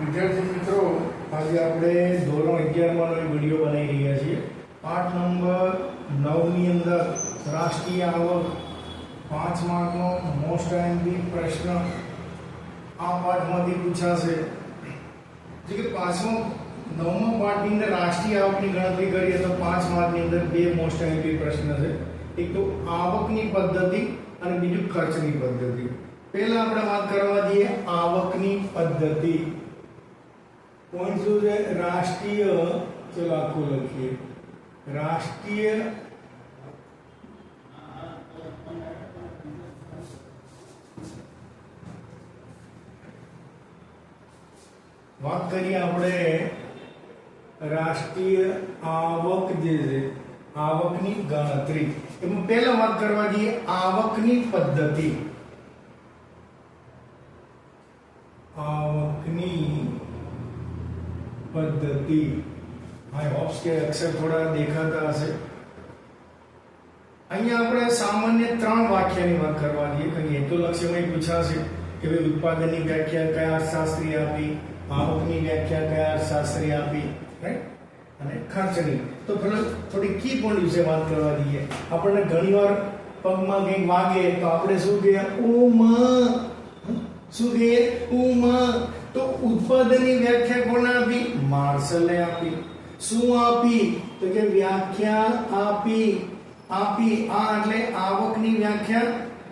વિદ્યાર્થી મિત્રો, આજે આપણે ધોરણ અગિયારમાં નો એક વીડિયો બનાવી રહ્યા છીએ. પાઠ નંબર નવની અંદર રાષ્ટ્રીય આવક પાંચ માર્કનો મોસ્ટ આઈએમપી પ્રશ્ન આ પાઠમાંથી પૂછાશે. જે કે પાંચમો નવમો પાઠની અંદર રાષ્ટ્રીય આવકની ગણતરી કરીએ તો પાંચ માર્કની અંદર બે મોસ્ટ આઈએમપી પ્રશ્ન છે. એક તો આવકની પદ્ધતિ અને બીજું ખર્ચની પદ્ધતિ. પહેલા આપણે વાત કરવા જઈએ આવકની પદ્ધતિ. પોઈન્ટ શું છે રાષ્ટ્રીય ચલો આખું લખીએ. રાષ્ટ્રીય વાત કરીએ આપણે રાષ્ટ્રીય આવક જે છે, આવકની ગણતરી. એમાં પહેલા વાત કરવા જઈએ આવકની પદ્ધતિ. આવકની પદ્ધતિ. આઈ હોપ્સ કે અક્ષર થોડા દેખાતા હશે. અહીંયા આપણે સામાન્ય ત્રણ વાક્યની વાત કરવા જઈએ કારણ હેતુ લક્ષ્યમાં પૂછાશે કે ભાઈ ઉત્પાદનની વ્યાખ્યા કયા અર્થશાસ્ત્રી આપી? આવકની વ્યાખ્યા કયા અર્થશાસ્ત્રી આપી? રાઈટ અને ખર્ચની. તો થોડી કી પોઈન્ટ વિશે વાત કરવા દઈએ આપણને ઘણીવાર પગમાં કંઈક વાગે તો આપણે શું કહીએ? ઉમ. શું કહીએ? ઓ માં તો ઉત્પાદનની વ્યાખ્યા કોણે આપી? માર્શલે આપી. શું આપી? તો કે વ્યાખ્યા આપી. આપી આ એટલે આવકની વ્યાખ્યા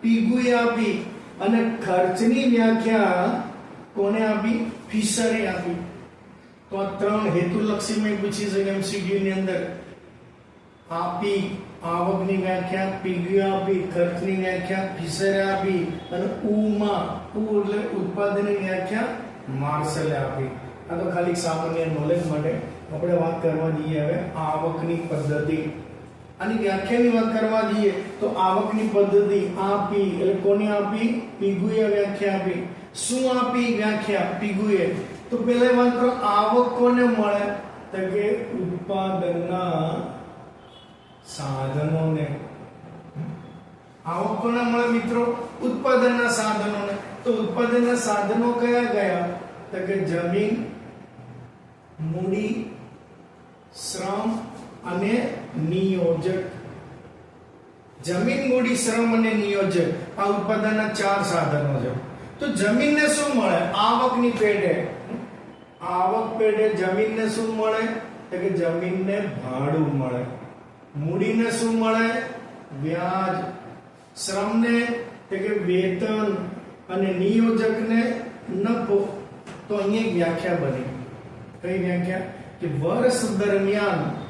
પીગુએ આપી. અને ખર્ચની વ્યાખ્યા કોને આપી? ફિશરે આપી. તો આ ત્રણ હેતુલક્ષીમાં પૂછી શકે એમસીક્યુ ની અંદર. આપી, આવકની વ્યાખ્યા પીગુ આપી, ખર્ચની વ્યાખ્યા, ફિશરે આપી અને ઉમાં. ઉ એટલે ઉત્પાદનની વ્યાખ્યા માર્શલે આપી. આ તો ખાલી સામાન્ય નોલેજ માટે આપણે વાત કરવા જઈએ હવે આવકની પદ્ધતિ. આની વ્યાખ્યાની વાત કરવા જઈએ તો આવકની પદ્ધતિ આપી. એટલે કોને આપી? પીગુએ વ્યાખ્યા આપી. શું આપી વ્યાખ્યા? પીગુએ. તો પહેલા વાત કરો, આવક કોને મળે? તો કે ઉત્પાદનના સાધનોને. આવક કોને મળે મિત્રો? ઉત્પાદનના સાધનોને. તો ઉત્પાદનના સાધનો કયા ગયા? તો કે જમીન, મૂડી, શ્રમ અને નિયોજક. જમીન, મૂડી, શ્રમ અને નિયોજક. આ ઉત્પાદનના ચાર સાધનો છે. તો જમીનને શું મળે? આવકની પેઢે. આવક પેઢે જમીનને શું મળે? તો કે જમીનને ભાડું મળે. મૂડીને શું મળે? વ્યાજ. શ્રમને, તો કે વેતન. અને નિયોજકને નફો તો અહીંયા વ્યાખ્યા બની. કઈ વ્યાખ્યા? કે વર્ષ દરમિયાન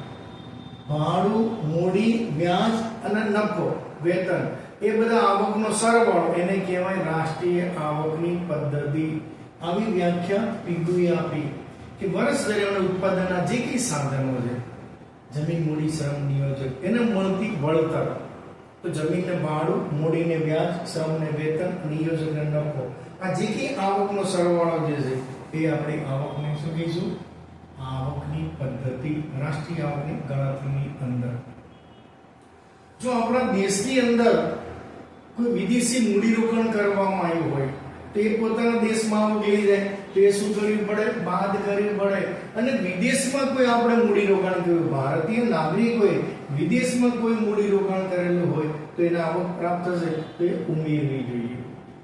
ભાડું, મૂડી, વ્યાજ અને નફો, વેતન, એ બધા આવકનો સરવાળો. એને કહેવાય રાષ્ટ્રીય આવકની પદ્ધતિ. આવી વ્યાખ્યા પીગુએ આપી કે વર્ષ દરમિયાન ઉત્પાદનના જે કઈ સાધનો છે, જમીન, મૂડી, શ્રમ, નિયોજક, એને મળતી વળતર. તો જમીનને ભાડું, મૂડીને વ્યાજ, શ્રમને વેતન નિયોજકને નફો. આ જે કઈ આવકનો સરવાળો જે છે, એ આપણે આવકને શું કહીશું? આવકની પદ્ધતિ, રાષ્ટ્રીય આવકની ગણતરીની અંદર. જો આપણા દેશની અંદર કોઈ વિદેશી મૂડીરોકાણ કરવામાં આવ્યું હોય તો પોતાના દેશમાં આવક જાય તો એ શું કરવું પડે? બાદ કરવી પડે. અને વિદેશમાં કોઈ આપણે મૂડીરોકાણ કર્યું ભારતીય નાગરિકોએ વિદેશમાં કોઈ મૂડીરોકાણ કરેલું હોય, તો એને આવક પ્રાપ્ત થશે, તો એ ઉમેરવી જોઈએ.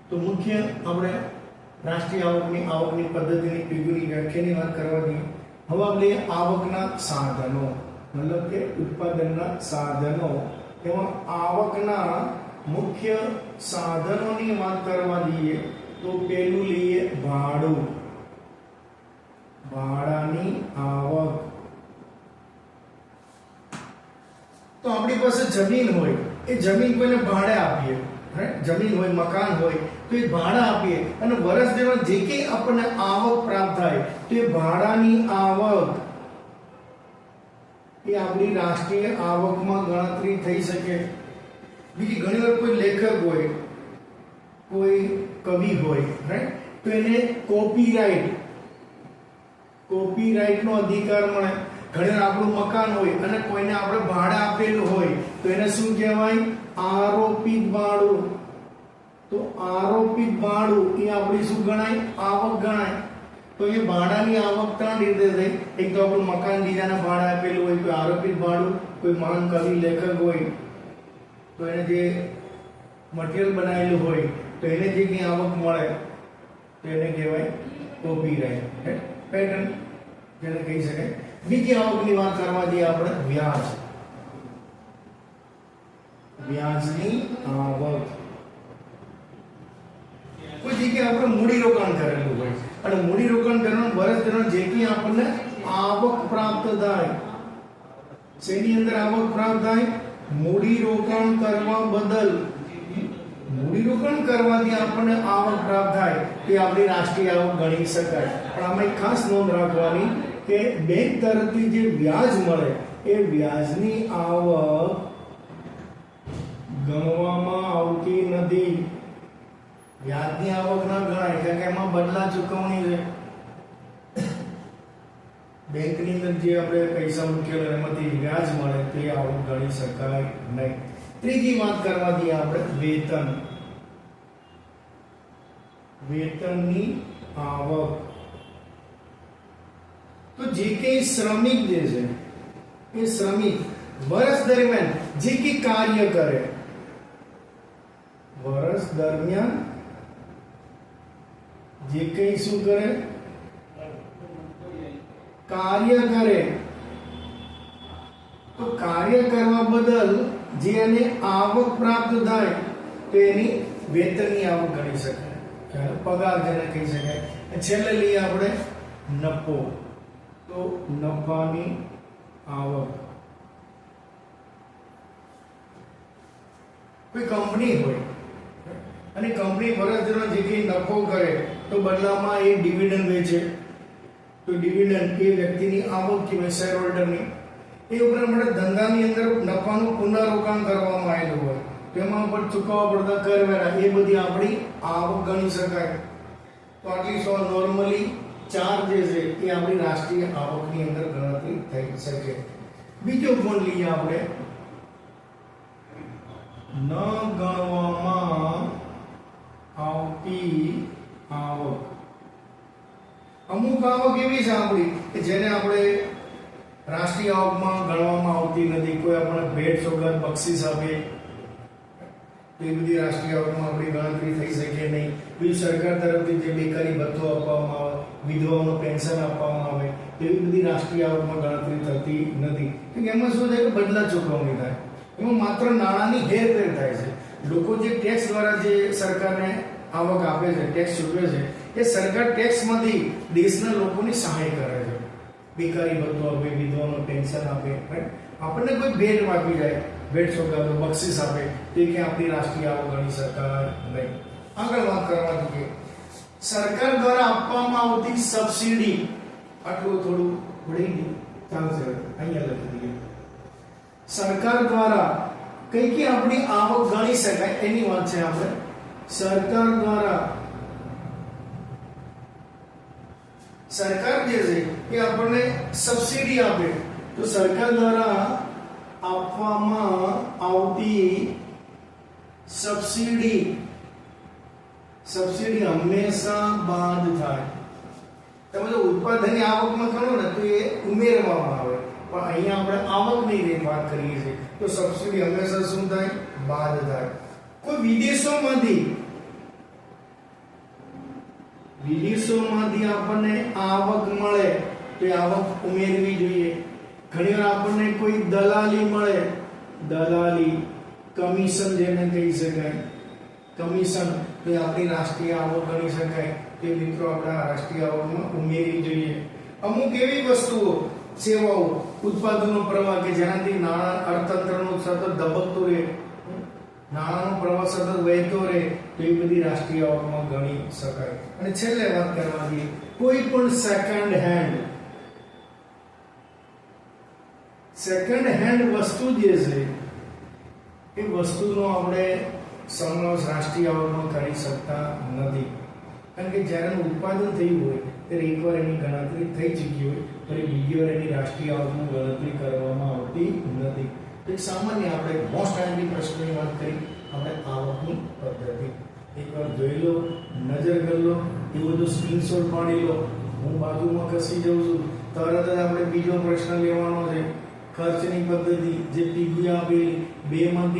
તો મુખ્ય આપણે રાષ્ટ્રીય આવકની આવકની પદ્ધતિની પીગુની વ્યાખ્યાની વાત કરવાની. હવે આપણે આવકના સાધનો, મતલબ કે ઉત્પાદનના સાધનો. એમાં આવકના મુખ્ય સાધનોની વાત કરવા જઈએ તો પેલું લઈએ ભાડું. ભાડાની આવક. તો આપણી પાસે જમીન હોય, એ જમીન કોઈને ભાડે આપીએ જમીન હોય, મકાન હોય, તો એ ભાડા આપીએ. અને વર્ષ દરમિયાન જે કંઈ આપણને આવક પ્રાપ્ત થાય, તો એ ભાડાની આવક, એ આપણી રાષ્ટ્રીય આવકમાં ગણતરી થઈ શકે. બીજી ઘણી વાર કોઈ લેખક હોય કોઈ કવિ હોય રાઈટ તો એને કોપીરાઇટ કોપીરાઇટનો અધિકાર મળે. ઘણી વાર આપણું મકાન હોય અને કોઈને આપણે ભાડા આપેલું હોય, તો એને શું કહેવાય? આરોપિત ભાડું. તો આરોપિત ભાડું, એ આપણી શું ગણાય? આવક ગણાય. તો એ ભાડાની આવક ત્રણ રીતે થઈ. એક તો આપણું મકાન બીજાને ભાડા આપેલું હોય, કોઈ આરોપિત ભાડું, કોઈ મહાન કવિ, લેખક હોય, તો એને જે મટીરિયલ બનાવેલું હોય તો એને જે કંઈ આવક મળે, તો એને કહેવાય કોપીરાઇટ પેટર્ન જેને કહી શકાય. બીજી આવકની વાત કરવા જઈએ આપણે, વ્યાજ. વ્યાજની આવક. કોઈ જગ્યાએ આપણે મૂડી રોકાણ કરેલું હોય. અને મૂડી રોકાણ કરવાનું વર્ષ દરમિયાન જેટલી આપણને આવક પ્રાપ્ત થાય, શેની અંદર આવક પ્રાપ્ત થાય? મૂડી રોકાણ કરવા બદલ. મૂડી રોકાણ કરવાથી આપણને આવક પ્રાપ્ત થાય તે આપણી રાષ્ટ્રીય આવક ગણી શકાય. પણ આમાં એક ખાસ નોંધ રાખવાની કે બેંક તરફથી જે વ્યાજ મળે, એ વ્યાજની આવક ગણવામાં આવતી નથી. વ્યાજની આવક ના ગણાય, કારણ કે એમાં બદલા ચૂકવણી છે. બેંકની અંદર જે આપણે પૈસા મૂકેલા એમાંથી વ્યાજ મળે, તે આવક ગણી શકાય નહીં. ત્રીજી વાત કરવાથી આપણે વેતન. વેતનની આવક તો જે કંઈ શ્રમિક જે છે એ શ્રમિક વર્ષ દરમિયાન જે કંઈ કાર્ય કરે વર્ષ દરમિયાન જે કંઈ શું કરે કાર્ય કરે તો કાર્ય કરવા બદલ જે એને આવક પ્રાપ્ત થાય તો એની વેતનની આવક ગણી શકાય પગાર જેને કહી શકાય. છેલ્લે લઈએ આપણે નફો. તો નફાની આવક. કોઈ કંપની હોય, અને કંપની દરમિયાન જે કંઈ નફો કરે, તો બદલામાં એ ડિવિડન્ડ વેચે. તો ડિવિડન્ડ એ વ્યક્તિની આવક કહેવાય શેર હોલ્ડરની એ ઉપરાંત ધંધાની અંદર નફાનું પુનરોકાણ કરવામાં આવેલું હોય. તેમાં પણ ચૂકવવા પડતા કરવેરા, એ બધી આપણી આવક ગણી શકાય. તો આટલી સો નોર્મલી ચાર જે છે, એ આપણી રાષ્ટ્રીય આવકની અંદર ગણતરી થઈ શકે. બીજો ગુણ લઈએ આપણે. ન ગણવામાં આવતી આવક. અમુક આવક એવી છે આપણી કે જેને આપણે રાષ્ટ્રીય આવકમાં ગણવામાં આવતી નથી. કોઈ આપણને ભેટ સોગાદ, બક્ષિસ આપે. એ બધી રાષ્ટ્રીય આવકમાં આપણી ગણતરી થઈ શકે નહીં. બીજું સરકાર તરફથી જે બેકારી ભથ્થો આપવામાં આવે, વિધવાઓનું પેન્શન આપવામાં આવે એવી બધી રાષ્ટ્રીય આવકમાં ગણતરી થતી નથી. એમાં શું થાય કે બદલા ચૂકવણી થાય. એમાં માત્ર નાણાંની હેરફેર થાય છે. લોકો જે ટેક્સ દ્વારા જે સરકારને આવક આપે છે ટેક્સ ચૂકવે છે, એ સરકાર ટેક્સમાંથી દેશના લોકોની સહાય કરે છે. બેકારી ભથ્થો આપે, વિધવાઓનું પેન્શન આપે? આપણને કોઈ ભેટ આપી જાય. ભેટ સોગાદો બક્ષિસ આપે. તે કે આપણી રાષ્ટ્રીય આવક ગણી શકાય નહીં. આગળ વાત કરવા જોઈએ સરકાર દ્વારા આપવામાં આવતી સબસિડી આટલું થોડું ભળી ગયું ચાલશે. અહીંયા લખી દઈએ. સરકાર દ્વારા કઈ કઈ આપણી આવક ગણી શકાય એની વાત છે આપણે. સરકાર દ્વારા સરકાર જે છે એ આપણને સબસિડી આપે. તો સરકાર દ્વારા આપવામાં આવતી સબસિડી. સબસિડી હંમેશા બાદ થાય. તમે જો ઉત્પાદનની આવકમાં કરો ને તો એ ઉમેરવામાં આવે. પણ અહીંયા આપણે આવકની જે વાત કરીએ છીએ. તો સબસિડી હંમેશા શું થાય? બાદ થાય. કોઈ વિદેશોમાંથી વિદેશોમાંથી આપણને આવક મળે તો એ આવક ઉમેરવી જોઈએ. ઘણીવાર આપણને કોઈ દલાલી મળે, દલાલી કમિશન જેને કહી શકાય, કમિશન તો આપણી રાષ્ટ્રીય આવક ગણી શકાય. તે મિત્રો આપણા રાષ્ટ્રીય આવકમાં ઉમેરવી જોઈએ. અમુક એવી વસ્તુઓ, સેવાઓ ઉત્પાદનો પ્રવાહ કે જેનાથી નાણાં, અર્થતંત્રનો સતત ધબકતો રહે, નાણાંનો પ્રવાહ સતત વહેતો રહે, તો એ બધી રાષ્ટ્રીય આવકમાં ગણી શકાય. અને છેલ્લે વાત કરવાની કોઈ પણ સેકન્ડ હેન્ડ સેકન્ડ હેન્ડ વસ્તુ જે છે, એ વસ્તુનો આપણે સમનો રાષ્ટ્રીય આવકમાં કરી શકતા નથી. કારણ કે જ્યારે ઉત્પાદન થયું હોય, ત્યારે એકવાર એની ગણતરી થઈ ચૂકી હોય, ત્યારે બીજી વાર એની રાષ્ટ્રીય આવકની ગણતરી કરવામાં આવતી નથી. તો સામાન્ય આપણે મોસ્ટ ટાઈમની પ્રશ્નની વાત કરી, આપણે આવકની પદ્ધતિ. એકવાર જોઈ લો, નજર કરી લો એ બધું સ્ક્રીનશોટ પાડી લો. હું બાજુમાં ખસી જાઉં છું. તરત જ આપણે બીજો પ્રશ્ન લેવાનો છે. ખર્ચની પદ્ધતિ જે પીબી આપેલી બે માંથી